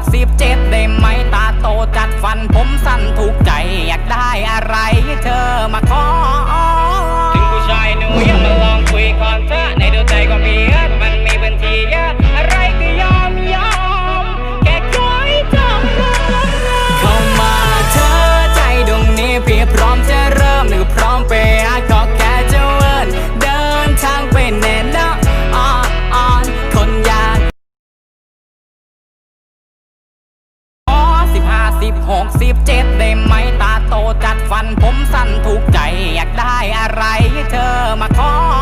กสิบเจ็ดได้ไหมตาโตจัดฟันผม สิบหกสิบเจ็ดได้ไหมตาโตจัดฟันผมสั้นถูกใจ อยากได้อะไรเธอมาขอ